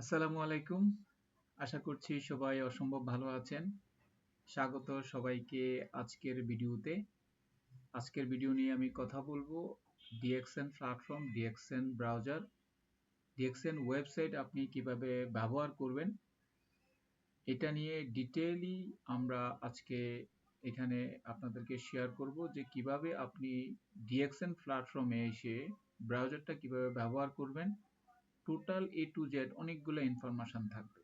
আসসালামু আলাইকুম। আশা করছি সবাই অসম্ভব ভালো আছেন। স্বাগত সবাইকে আজকের ভিডিওতে। আজকের ভিডিও নিয়ে আমি কথা বলব DXN platform, DXN browser. DXN website আপনি কীভাবে ব্যবহার করবেন, এটা নিয়ে ডিটেইলি আমরা আজকে এখানে আপনাদেরকে শেয়ার করব যে কীভাবে আপনি ডিএক্সএন প্ল্যাটফর্মে এসে ব্রাউজারটা কীভাবে ব্যবহার করবেন টোটাল এ টু জেড অনেকগুলো ইনফরমেশন থাকবে।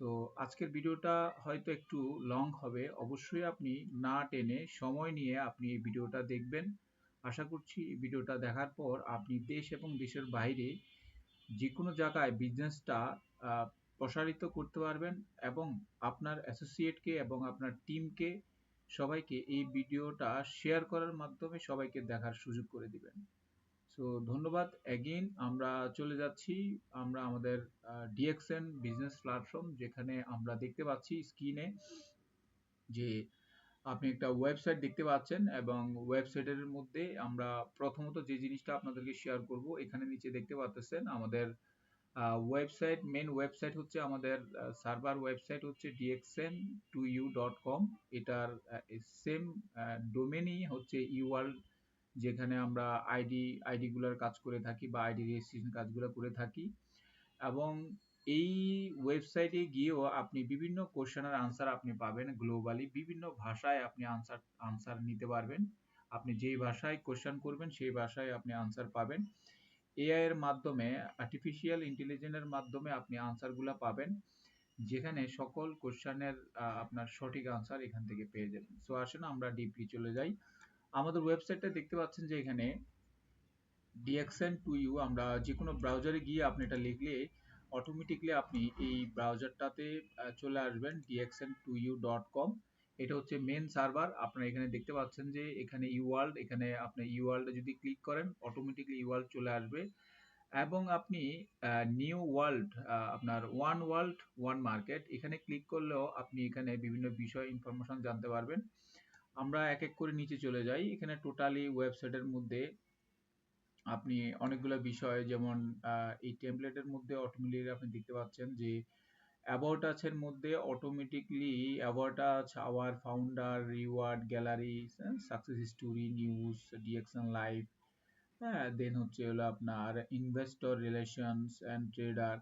সো আজকের ভিডিওটা হয়তো একটু লং হবে। অবশ্যই আপনি না টেনে সময় নিয়ে আপনি এই ভিডিওটা দেখবেন। আশা করছি ভিডিওটা দেখার পর আপনি দেশ এবং দেশের বাইরে যে কোনো জায়গায় বিজনেসটা প্রসারিত করতে পারবেন এবং আপনার অ্যাসোসিয়েটকে এবং আপনার টিমকে সবাইকে এই ভিডিওটা শেয়ার করার মাধ্যমে সবাইকে দেখার সুযোগ করে দিবেন। সো ধন্যবাদ অ্যাগেন আমরা চলে যাচ্ছি, আমরা আমাদের ডিএক্সএন বিজনেস প্ল্যাটফর্ম যেখানে আমরা দেখতে পাচ্ছি স্ক্রিনে যে আপনি একটা ওয়েবসাইট দেখতে পাচ্ছেন এবং ওয়েবসাইটের মধ্যে আমরা প্রথমত যে জিনিসটা আপনাদেরকে শেয়ার করব, এখানে নিচে দেখতে পাচ্ছেন আমাদের ওয়েবসাইট মেন ওয়েবসাইট হচ্ছে আমাদের সার্ভার ওয়েবসাইট হচ্ছে DXN two U dot com এটার সেম ডোমেনই হচ্ছে ইওয়ার্ল্ড যেখানে আমরা আইডি আইডিগুলোর কাজ করে থাকি বা আইডি রেজিস্ট্রেশন কাজগুলো করে থাকি। এবং এই ওয়েবসাইটে গিয়েও আপনি বিভিন্ন কোশ্চেনের আনসার আপনি পাবেন গ্লোবালি বিভিন্ন ভাষায় আপনি আনসার আনসার নিতে পারবেন। আপনি যেই ভাষায় কোশ্চেন করবেন, সেই ভাষায় আপনি আনসার পাবেন। এআই এর মাধ্যমে আর্টিফিশিয়াল ইন্টেলিজেন্সের মাধ্যমে আপনি আনসারগুলো পাবেন। যেখানে সকল কোশ্চেনের আপনার সঠিক আনসার এখান থেকে পেয়ে যাবেন। সো আসেন আমরা ডিপলি চলে যাই। আমাদের ওয়েবসাইটটা দেখতে পাচ্ছেন যে এখানে ডিএক্সএন টু ইউ আমরা যে কোনো ব্রাউজারে গিয়ে আপনি এটা লিখলে অটোমেটিকলি আপনি এই ব্রাউজারটাতে চলে আসবেন DXN two U dot com এটা হচ্ছে মেন সার্ভার আপনারা এখানে দেখতে পাচ্ছেন যে এখানে ইওয়ার্ল্ড এখানে আপনি ইওয়ার্ল্ডে যদি ক্লিক করেন অটোমেটিকলি ইওয়ার্ল্ড চলে আসবে। এবং আপনি নিউ ওয়ার্ল্ড আপনার ওয়ান ওয়ার্ল্ড ওয়ান মার্কেট এখানে ক্লিক করলেও আপনি এখানে বিভিন্ন বিষয় ইনফরমেশন জানতে পারবেন। আমরা এক এক করে নিচে চলে যাই। এখানে টোটালি ওয়েবসাইটের মধ্যে আপনি অনেকগুলো বিষয় যেমন এই টেমপ্লেটের মধ্যে অটোমেটিকলি আপনি দেখতে পাচ্ছেন যে অ্যাবাউট আছের মধ্যে automatically about us our founder reward gallery success story news DXN live হ্যাঁ দেন হচ্ছে হলো আপনার ইনভেস্টর রিলেশনস অ্যান্ড ট্রেডার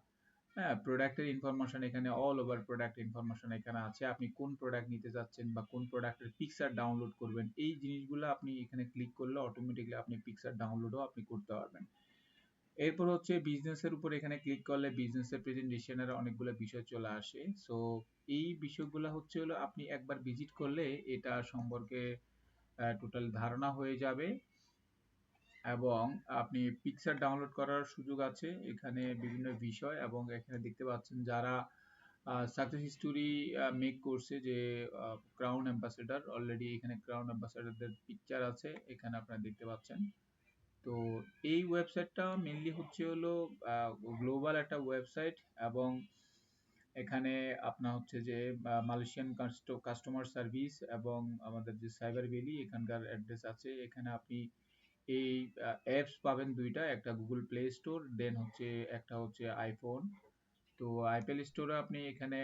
হ্যাঁ প্রোডাক্টের ইনফরমেশন এখানে অল ওভার প্রোডাক্ট ইনফরমেশন এখানে আছে। আপনি কোন প্রোডাক্ট নিতে যাচ্ছেন বা কোন প্রোডাক্টের পিকচার ডাউনলোড করবেন, এই জিনিসগুলো আপনি এখানে ক্লিক করলে অটোমেটিকলি আপনি পিকচার ডাউনলোডও আপনি করতে পারবেন। এরপর হচ্ছে বিজনেসের উপর এখানে ক্লিক করলে বিজনেসের প্রেজেন্টেশনের অনেকগুলো বিষয় চলে আসে। সো এই বিষয়গুলো হচ্ছে হলো আপনি একবার ভিজিট করলে এটা সম্পর্কে টোটাল ধারণা হয়ে যাবে। এবং আপনি পিকচার ডাউনলোড করার সুযোগ আছে। এখানে বিভিন্ন বিষয় এবং এখানে দেখতে পাচ্ছেন যারা সাকসেস হিস্টোরি মেক করছে যে ক্রাউন অ্যাম্বাসেডার অলরেডি এখানে ক্রাউন অ্যাম্বাসেডারদের পিকচার আছে, এখানে আপনারা দেখতে পাচ্ছেন। তো এই ওয়েবসাইটটা মেনলি হচ্ছে হলো গ্লোবাল একটা ওয়েবসাইট এবং এখানে আপনার হচ্ছে যে মালয়েশিয়ান কাস্টমার সার্ভিস এবং আমাদের যে সাইবার ভ্যালি এখানকার অ্যাড্রেস আছে। এখানে আপনি এই অ্যাপস পাবেন দুইটা, একটা গুগল প্লে স্টোর দেন হচ্ছে একটা হচ্ছে আইফোন তো আইপেল স্টোরে আপনি এখানে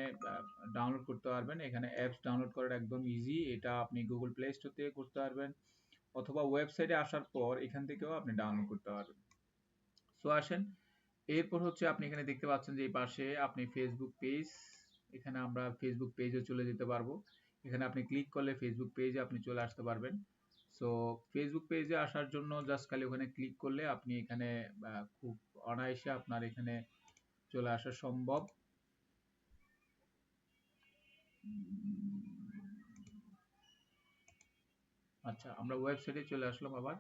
ডাউনলোড করতে পারবেন। এখানে অ্যাপস ডাউনলোড করার একদম ইজি এটা আপনি গুগল প্লে স্টোর থেকে করতে পারবেন। অথবা ওয়েবসাইটে আসার পর এখান থেকেও আপনি ডাউনলোড করতে পারবেন। সো আসেন। এরপর হচ্ছে আপনি এখানে দেখতে পাচ্ছেন যে এই পাশে আপনি ফেসবুক পেজ এখানে আমরা ফেসবুক পেজে চলে যেতে পারব। এখানে আপনি ক্লিক করলে ফেসবুক পেজে আপনি চলে আসতে পারবেন। সো ফেসবুক পেজে আসার জন্য জাস্ট খালি ওখানে ক্লিক করলে আপনি এখানে খুব অনায়াসে আপনার এখানে চলে আসা সম্ভব। আচ্ছা আমরা ওয়েবসাইটে চলে আসলাম আবার।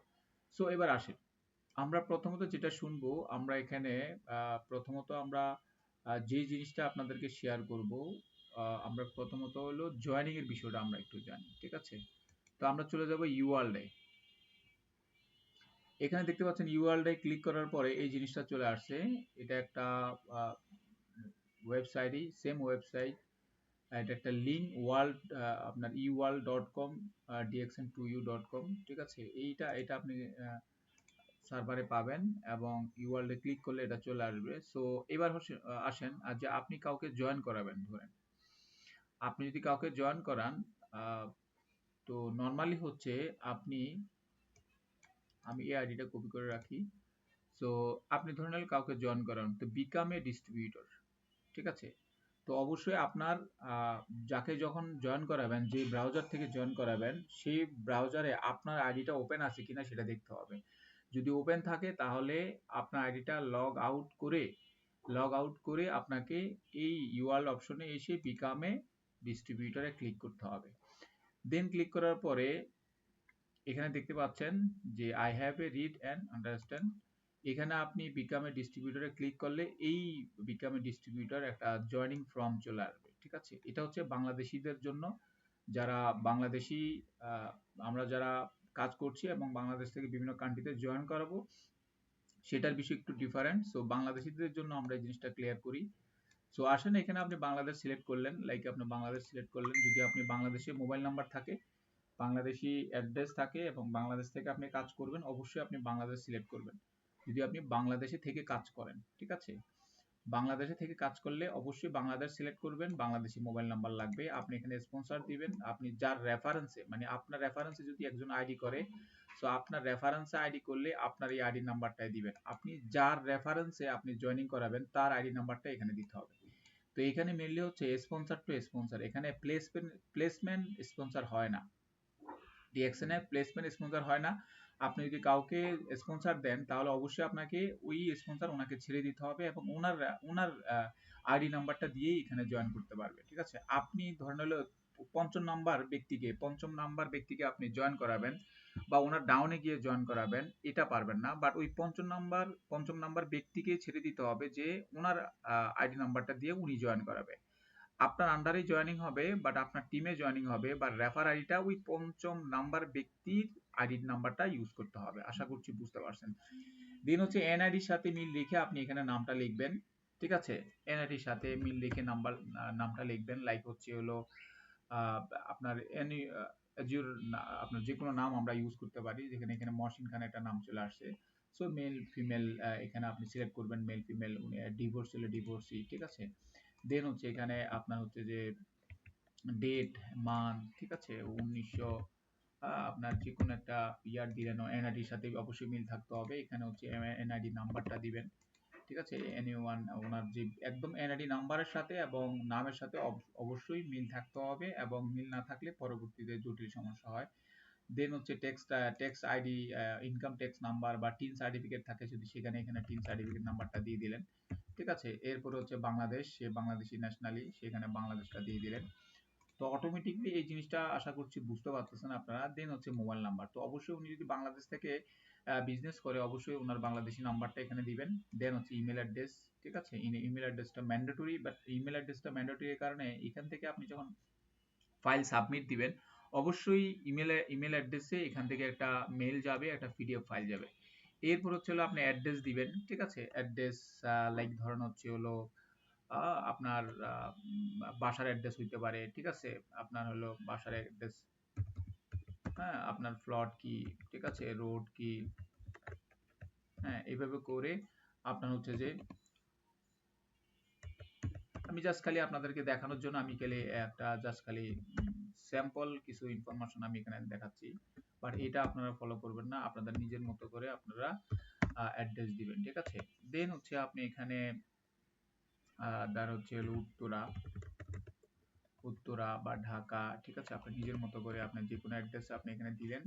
সো এবার আসি আমরা প্রথমত যেটা শুনব, আমরা এখানে প্রথমত আমরা যে জিনিসটা আপনাদেরকে শেয়ার করব আমরা প্রথমত হলো জয়েনিং এর বিষয়টা আমরা একটু জানি, ঠিক আছে? তো আমরা চলে যাব ইউআরএল এখানে দেখতে পাচ্ছেন ইউআরএল ক্লিক করার পরে এই জিনিসটা চলে আসছে। এটা একটা ওয়েবসাইটই সেম ওয়েবসাইট এটা একটা লিঙ্ক ওয়ার্ল্ড আপনার eworld dot com DXN two U dot com ঠিক আছে? এইটা, এটা আপনি সার্ভারে পাবেন এবং ইওয়ার্ল্ডে ক্লিক করলে এটা চলে আসবে। সো এবার আসেন, আর যে আপনি কাউকে জয়েন করাবেন, ধরেন। আপনি যদি কাউকে জয়েন করান তো নর্মালি হচ্ছে আপনি, আমি এই আইডিটা কপি করে রাখি। সো আপনি ধরে নিলেন কাউকে জয়েন করান, তো বিকাম এ ডিস্ট্রিবিউটর ঠিক আছে? তো অবশ্যই আপনার যাকে যখন জয়েন করাবেন, যে ব্রাউজার থেকে জয়েন করাবেন, সেই ব্রাউজারে আপনার আইডিটা ওপেন আছে কিনা সেটা দেখতে হবে। যদি ওপেন থাকে, তাহলে আপনার আইডিটা লগ আউট করে লগ আউট করে আপনাকে এই ইউআরএল অপশনে এসে বিকামে ডিস্ট্রিবিউটরে ক্লিক করতে হবে। দেন ক্লিক করার পরে এখানে দেখতে পাচ্ছেন যে I have a read and understand এখানে আপনি বিকামে ডিস্ট্রিবিউটরে ক্লিক করলে এই বিকামে ডিস্ট্রিবিউটর একটা জয়নিং ফর্ম চলে আসবে, ঠিক আছে? এটা হচ্ছে বাংলাদেশিদের জন্য। যারা বাংলাদেশি আমরা যারা কাজ করছি এবং বাংলাদেশ থেকে বিভিন্ন কান্ট্রিতে জয়েন করাবো, সেটার বিষয়ে একটু ডিফারেন্ট সো বাংলাদেশিদের জন্য আমরা এই জিনিসটা ক্লিয়ার করি। সো আসেন, এখানে আপনি বাংলাদেশ সিলেক্ট করলেন লাইক আপনি বাংলাদেশ সিলেক্ট করলেন, যদি আপনি বাংলাদেশে মোবাইল নাম্বার থাকে, বাংলাদেশি অ্যাড্রেস থাকে এবং বাংলাদেশ থেকে আপনি কাজ করবেন, অবশ্যই আপনি বাংলাদেশ সিলেক্ট করবেন। যদি আপনি বাংলাদেশে থেকে কাজ করেন, ঠিক আছে? বাংলাদেশে থেকে কাজ করলে অবশ্যই বাংলাদেশ সিলেক্ট করবেন, বাংলাদেশি মোবাইল নাম্বার লাগবে। আপনি এখানে স্পন্সর দিবেন, আপনি যার রেফারেন্সে মানে আপনার রেফারেন্সে যদি একজন আইডি করে সো আপনার রেফারেন্সে আইডি করলে আপনার এই আইডি নাম্বারটাই দিবেন। আপনি যার রেফারেন্সে আপনি জয়েনিং করাবেন, তার আইডি নাম্বারটা এখানে দিতে হবে। তো এখানে মেনলি হচ্ছে স্পন্সর টু স্পন্সর এখানে প্লেসমেন্ট প্লেসমেন্ট স্পন্সর হয় না। ডিএক্সএনে প্লেসমেন্ট স্পন্সর হয় না। আপনি যদি কাউকে স্পন্সর দেন, তাহলে অবশ্যই আপনাকে ওই স্পন্সর ওনাকে ছেড়ে দিতে হবে এবং ওনার ওনার আইডি নাম্বারটা দিয়েই এখানে জয়েন করতে পারবে। ঠিক আছে? আপনি ধরেন হলো পঞ্চম নাম্বার ব্যক্তিকে, পঞ্চম নাম্বার ব্যক্তিকে আপনি জয়েন করাবেন। বা ওনার ডাউনে গিয়ে জয়েন করাবেন, এটা পারবেন না। বাট ওই পঞ্চম নাম্বার পঞ্চম নাম্বার ব্যক্তিকে ছেড়ে দিতে হবে যে ওনার আইডি নাম্বারটা দিয়ে উনি জয়েন করাবে। আপনার আন্ডারে জয়েনিং হবে বাট আপনার টিমে জয়েনিং হবে বা রেফার আইডিটা ওই পঞ্চম নাম্বার ব্যক্তির আইডি নাম্বারটা ইউজ করতে হবে। আশা করছি বুঝতে পারছেন। দিন হচ্ছে এনআইডির সাথে মিল লিখে আপনি এখানে নামটা লিখবেন, ঠিক আছে? এনআইডির সাথে মিল লিখে নাম্বার নামটা লিখবেন। লাইক হচ্ছে হলো আপনার জিওর আপনার যে কোনো নাম আমরা ইউজ করতে পারি। যেখানে, এখানে মহসিন খান একটা নাম চলে আসছে সো মেল ফিমেল এখানে আপনি সিলেক্ট করবেন মেল ফিমেল ডিভোর্স হলে ডিভোর্সি ঠিক আছে? দেন হচ্ছে এখানে আপনার হচ্ছে যে ডেট মান্থ ঠিক আছে? উনিশশো আপনার যে কোনো একটা ইয়ার দিলেন এনআইডির সাথে অবশ্যই মিল থাকতে হবে। এখানে হচ্ছে এনআইডি নাম্বারটা দিবেন। ঠিক আছে? এনি ওয়ান ওনার যে একদম এনআইডি নাম্বারের সাথে এবং নামের সাথে অবশ্যই মিল থাকতে হবে এবং মিল না থাকলে পরবর্তীতে জটিল সমস্যা হয়। দেন হচ্ছে tax tax ID income tax number বা টিন সার্টিফিকেট থাকে যদি সেখানে এখানে টিন সার্টিফিকেট নাম্বারটা দিয়ে দিলেন। ঠিক আছে? এরপর হচ্ছে বাংলাদেশ, সে বাংলাদেশি ন্যাশনালি সেখানে বাংলাদেশটা দিয়ে দিলেন। তো অটোমেটিকলি এই জিনিসটা আশা করছি বুঝতে পারতেছেন আপনারা। দেন হচ্ছে মোবাইল নাম্বার তো অবশ্যই উনি যদি বাংলাদেশ থেকে বিজনেস করে অবশ্যই ওনার বাংলাদেশি নাম্বারটা এখানে দিবেন। দেন হচ্ছে ইমেল অ্যাড্রেস ঠিক আছে? ইমেল অ্যাড্রেসটা ম্যান্ডেটরি বাট ইমেল অ্যাড্রেসটা ম্যান্ডেটরি কারণে এখান থেকে আপনি যখন ফাইল সাবমিট দিবেন, অবশ্যই ইমেলে ইমেল অ্যাড্রেসে এখান থেকে একটা মেল যাবে, একটা পিডিএফ ফাইল যাবে। এরপর হচ্ছে হলো আপনি অ্যাড্রেস দিবেন, ঠিক আছে? অ্যাড্রেস লাইক ধরুন হচ্ছে হলো আপনার বাসার অ্যাড্রেস হইতে পারে, ঠিক আছে? আপনার হলো বাসার অ্যাড্রেস হ্যাঁ আপনার ফ্লট কি? ঠিক আছে রোড কি? হ্যাঁ এইভাবে করে আপনার হচ্ছে যে আমি জাস্ট খালি আপনাদেরকে দেখানোর জন্য আমি খালি একটা জাস্ট খালি স্যাম্পল কিছু ইনফরমেশন আমি এখানে দেখাচ্ছি। বাট এটা আপনারা ফলো করবেন না, আপনাদের নিজের মতো করে আপনারা অ্যাড্রেস দিবেন, ঠিক আছে? দেন হচ্ছে আপনি এখানে তার হচ্ছে হলো উত্তরা। উত্তরা বা ঢাকা, ঠিক আছে? আপনি নিজের মতো করে আপনি যে কোনো অ্যাড্রেস আপনি এখানে দিলেন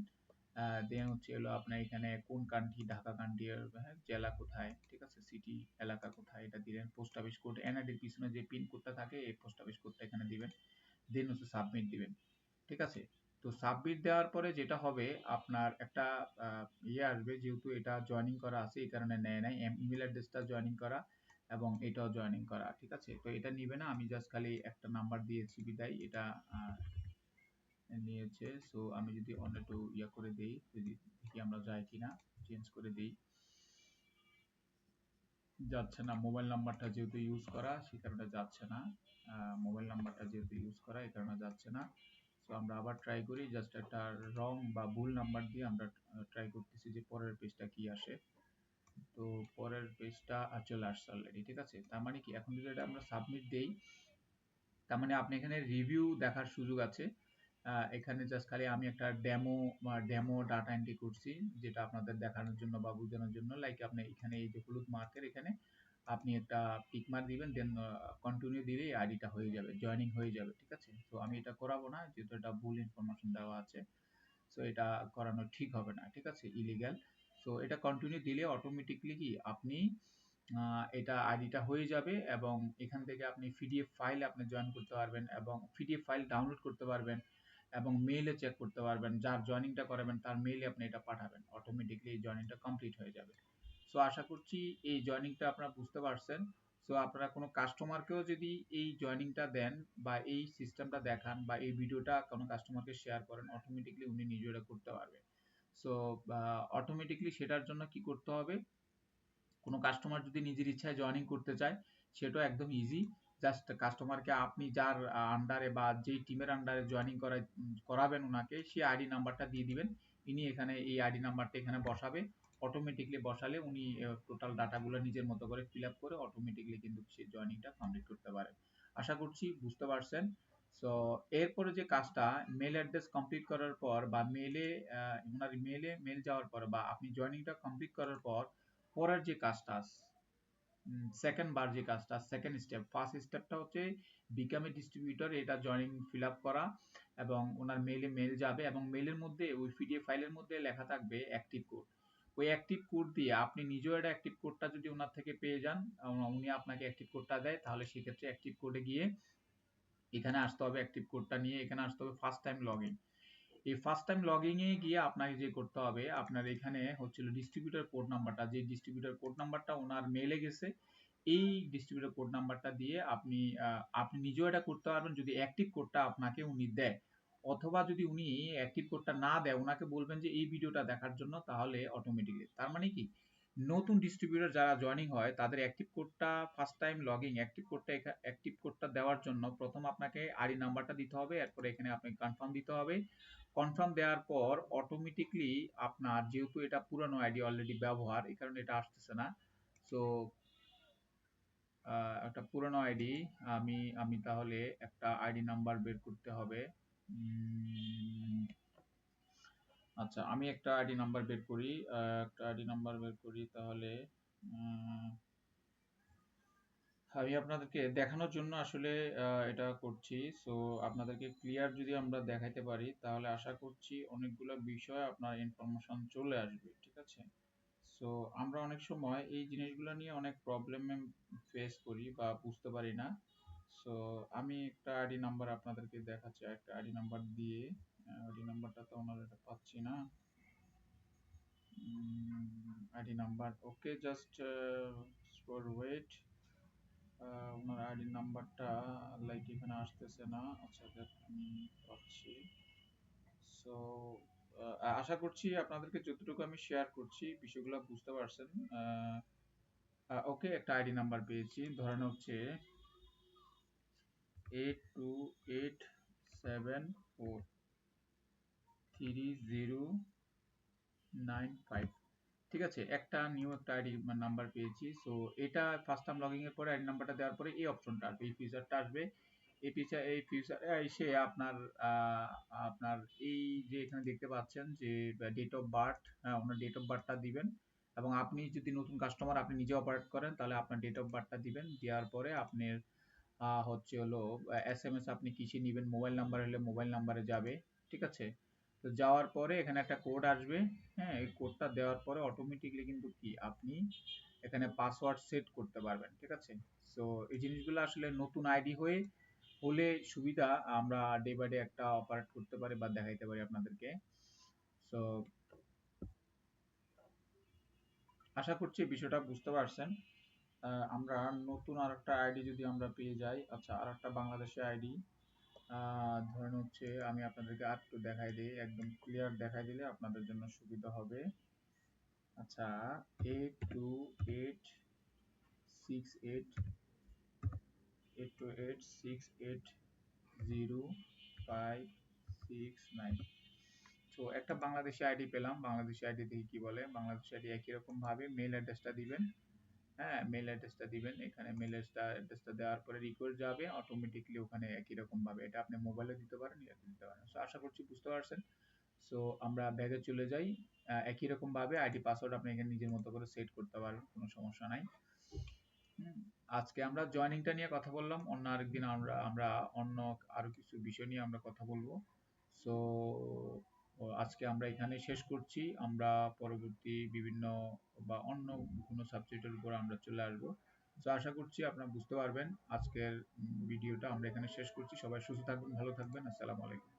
দেন হচ্ছে হলো আপনার এখানে কোন কান্ট্রি ঢাকা কান্ট্রি হ্যাঁ জেলা কোথায়, ঠিক আছে? সিটি এলাকা কোথায়, এটা দিলেন পোস্ট অফিস কোড এনআইডির পিছনে যে পিন কোডটা থাকে, এই পোস্ট অফিস কোডটা এখানে দিবেন। দেন হচ্ছে সাবমিট দিবেন, ঠিক আছে? তো সাবমিট দেওয়ার পরে যেটা হবে, আপনার একটা ইয়ে আসবে, যেহেতু এটা জয়েনিং করা আছে, এই কারণে নেয় নাই। ইমেল অ্যাড্রেসটা জয়েনিং করা এবং এটাও জয়েনিং করা, ঠিক আছে? তো এটা নিবে না, আমি জাস্ট খালি একটা নাম্বার দিয়েছি বিদায়, এটা নিয়েছে। সো আমি যদি অন্য একটু ইয়া করে দেই, যদি দেখি আমরা যাই কিনা চেঞ্জ করে দেই। যাচ্ছে না মোবাইল নাম্বারটা যেহেতু ইউজ করা, সে কারণে যাচ্ছে না। মোবাইল নাম্বারটা যেহেতু ইউজ করা, এই কারণে যাচ্ছে না। তো আমরা আবার ট্রাই করি জাস্ট একটা রং বা ভুল নাম্বার দিয়ে আমরা ট্রাই করতেছি যে পরের পেজটা কি আসে। তো পরের পেজটা চলে আসছে অলরেডি ঠিক আছে? তার মানে কি? এখন যদি এটা আমরা সাবমিট দেই, তার মানে আপনি এখানে রিভিউ দেখার সুযোগ আছে। এখানে জাস্ট খালি আমি একটা ডেমো ডেমো ডাটা এন্ট্রি করছি, যেটা আপনাদের দেখানোর জন্য বা বোঝানোর জন্য। লাইক আপনি এখানে এই যে হলুদ মার্কের এখানে আপনি একটা টিক মার্ক দিবেন দেন কন্টিনিউ দিলেই আইডিটা হয়ে যাবে জয়েনিং হয়ে যাবে, ঠিক আছে? তো আমি এটা করাবো না, যেহেতু এটা ভুল ইনফরমেশন দেওয়া আছে। সো এটা করানো ঠিক হবে না, ঠিক আছে? ইলিগ্যাল সো এটা কন্টিনিউ দিলে অটোমেটিকলি কি আপনি এটা আইডিটা হয়ে যাবে এবং এখান থেকে আপনি পিডিএফ ফাইল আপনি জয়েন করতে পারবেন এবং পিডিএফ ফাইল ডাউনলোড করতে পারবেন এবং মেইলে চেক করতে পারবেন। যার জয়েনিংটা করাবেন, তার মেইলে আপনি এটা পাঠাবেন। অটোমেটিকলি এই জয়েনিংটা কমপ্লিট হয়ে যাবে। সো আশা করছি এই জয়েনিংটা আপনারা বুঝতে পারছেন। সো আপনারা কোনো কাস্টমারকেও যদি এই জয়েনিংটা দেন বা এই সিস্টেমটা দেখান বা এই ভিডিওটা কোনো কাস্টমারকে শেয়ার করেন অটোমেটিকলি উনি নিজেরা করতে পারবে সো অটোমেটিকলি সেটার জন্য কি করতে হবে? কোনো কাস্টমার যদি নিজের ইচ্ছায় জয়েনিং করতে চায়, সেটাও একদম ইজি জাস্ট কাস্টমারকে আপনি যার আন্ডারে বা যেই টিমের আন্ডারে জয়েনিং করা করাবেন ওনাকে সেই আইডি নাম্বারটা দিয়ে দিবেন। ইনি এখানে এই আইডি নাম্বারটা এখানে বসাবে। অটোমেটিকলি বসালে উনি টোটাল ডাটাগুলো নিজের মতো করে ফিল আপ করে অটোমেটিকলি কিন্তু সেই জয়েনিংটা কমপ্লিট করতে পারে। আশা করছি বুঝতে পারছেন। সো এরপরে যে কাজটা মেল অ্যাড্রেস কমপ্লিট করার পর বা মেলে ওনার মেলে মেল যাওয়ার পর বা আপনি জয়েনিংটা কমপ্লিট করার পর, পরের যে কাজটা সেকেন্ড বার যে কাজটা সেকেন্ড স্টেপ ফার্স্ট স্টেপটা হচ্ছে বিকাম ডিস্ট্রিবিউটর এটা জয়েনিং ফিল আপ করা এবং ওনার মেলে মেল যাবে এবং মেলের মধ্যে, ওই পিডিএফ ফাইলের মধ্যে লেখা থাকবে অ্যাক্টিভ কোড ওই অ্যাক্টিভ কোড দিয়ে আপনি নিজেও একটা অ্যাক্টিভ কোডটা যদি ওনার থেকে পেয়ে যান উনি আপনাকে অ্যাক্টিভ কোডটা দেয়, তাহলে সেক্ষেত্রে অ্যাক্টিভ কোডে গিয়ে এখানে আসতে হবে অ্যাক্টিভ কোডটা নিয়ে, এখানে আসতে হবে ফার্স্ট টাইম লগ ইন এই ফার্স্ট টাইম এ গিয়ে আপনাকে যে করতে হবে, আপনার এখানে হচ্ছিল ডিস্ট্রিবিউটর কোড নাম্বারটা যে ডিস্ট্রিবিউটর কোড নাম্বারটা ওনার মেলে গেছে, এই ডিস্ট্রিবিউটর কোড নাম্বারটা দিয়ে আপনি আপনি নিজেও এটা করতে পারবেন যদি অ্যাক্টিভ কোডটা আপনাকে উনি দেয়। অথবা যদি উনি অ্যাক্টিভ কোডটা না দেয় ওনাকে বলবেন যে এই ভিডিওটা দেখার জন্য, তাহলে অটোমেটিকলি তার মানে কি? নতুন ডিস্ট্রিবিউটর যারা জয়েনিং হয়, তাদের অ্যাক্টিভ কোডটা ফার্স্ট টাইম লগইন অ্যাক্টিভ কোডটা অ্যাক্টিভ কোডটা দেওয়ার জন্য প্রথম আপনাকে আইডি নাম্বারটা দিতে হবে, এরপর এখানে আপনি কনফার্ম দিতে হবে। কনফার্ম দেওয়ার পর অটোমেটিকলি আপনার, যেহেতু এটা পুরানো আইডি অলরেডি ব্যবহার, এই কারণে এটা আসতেছে না। সো একটা পুরানো আইডি আমি আমি তাহলে একটা আইডি নাম্বার বের করতে হবে। আচ্ছা আমি একটা আইডি নাম্বার বের করি। একটা আইডি নাম্বার বের করি তাহলে আমি আপনাদেরকে দেখানোর জন্য আসলে এটা করছি। সো আপনাদেরকে ক্লিয়ার যদি আমরা দেখাইতে পারি, তাহলে আশা করছি অনেকগুলো বিষয় আপনার ইনফরমেশন চলে আসবে, ঠিক আছে? সো আমরা অনেক সময় এই জিনিসগুলো নিয়ে অনেক প্রবলেম ফেস করি বা বুঝতে পারি না। সো আমি একটা আইডি নাম্বার আপনাদেরকে দেখাচ্ছি, একটা আইডি নাম্বার দিয়ে। আইডি নাম্বারটা তো আমরা এটা পাচ্ছি না। ID number okay just for wait owner ID নাম্বারটা লাইক এখানে আসতেছে না আচ্ছা আমি পাচ্ছি। সো আশা করছি আপনাদেরকে যতটুকু আমি শেয়ার করছি, বিষয়গুলো বুঝতে পারছেন ওকে একটা আইডি নাম্বার পেয়েছি, ধরেন হচ্ছে eight two eight seven four three zero nine five ঠিক আছে, একটা নিউ একটা আইডি নাম্বার পেয়েছি। সো এটা ফার্স্ট টাইম লগইন এর পরে আইডি নাম্বারটা দেওয়ার পরে এই অপশনটা আসবে, এই ফিচারটা আসবে। এই ফিচার এই ফিচার এসে আপনার আপনার এই যে এখানে দেখতে পাচ্ছেন যে ডেট অফ বার্থ ওনার ডেট অফ বার্থটা দিবেন। এবং আপনি যদি নতুন কাস্টমার আপনি নিজে অপারেট করেন, তাহলে আপনার ডেট অফ বার্থটা দিবেন। দেওয়ার পরে আপনার হচ্ছে হলো এস এম এস আপনি কিসে নেবেন? মোবাইল নাম্বার হলে মোবাইল নাম্বারে যাবে। ঠিক আছে? তো যাওয়ার পরে এখানে একটা কোড আসবে হ্যাঁ এই কোডটা দেওয়ার পরে অটোমেটিকলি কিন্তু কি? আপনি এখানে পাসওয়ার্ড সেট করতে পারবেন, ঠিক আছে? সো এই জিনিসগুলো আসলে নতুন আইডি হয়ে হলে সুবিধা, আমরা ডে বাই ডে একটা অপারেট করতে পারি বা দেখাইতে পারি আপনাদেরকে। সো আশা করছি বিষয়টা বুঝতে পারছেন। আমরা নতুন আর একটা আইডি যদি আমরা পেয়ে যাই আচ্ছা আর একটা বাংলাদেশের আইডি ধরেন হচ্ছে আমি আপনাদেরকে আর একটু দেখাই দিই, একদম ক্লিয়ার দেখাই দিলে আপনাদের জন্য সুবিধা হবে। আচ্ছা eight two eight six eight eight two eight six eight zero five six nine তো একটা বাংলাদেশি আইডি পেলাম, বাংলাদেশি আইডি দেখি কি বলে? বাংলাদেশি আইডি একই রকম ভাবে মেল অ্যাড্রেসটা দিবেন। হ্যাঁ মেল অ্যাড্রেসটা দিবেন। এখানে মেল অ্যাড্রেসটা দেওয়ার পরে রিকোয়েস্ট যাবে অটোমেটিকলি ওখানে একই রকম ভাবে। এটা আপনি মোবাইলে দিতে পারেন ইয়াতে দিতে পারেন। সো আশা করছি বুঝতে পারছেন। সো আমরা ব্যাগে চলে যাই। একই রকম ভাবে আইডি পাসওয়ার্ড আপনি এখানে নিজের মতো করে সেট করতে পারবেন কোনো সমস্যা নাই। আজকে আমরা জয়নিংটা নিয়ে কথা বললাম। অন্য আরেকদিন আমরা আমরা অন্য আরও কিছু বিষয় নিয়ে আমরা কথা বলব। সো আজকে আমরা এখানে শেষ করছি। আমরা পরবর্তী বিভিন্ন বা অন্য কোনো সাবজেক্টের উপর আমরা চলে আসব। তো আশা করছি আপনারা বুঝতে পারবেন আজকের ভিডিওটা আমরা এখানে শেষ করছি। সবাই সুস্থ থাকবেন ভালো থাকবেন। আসসালামু আলাইকুম।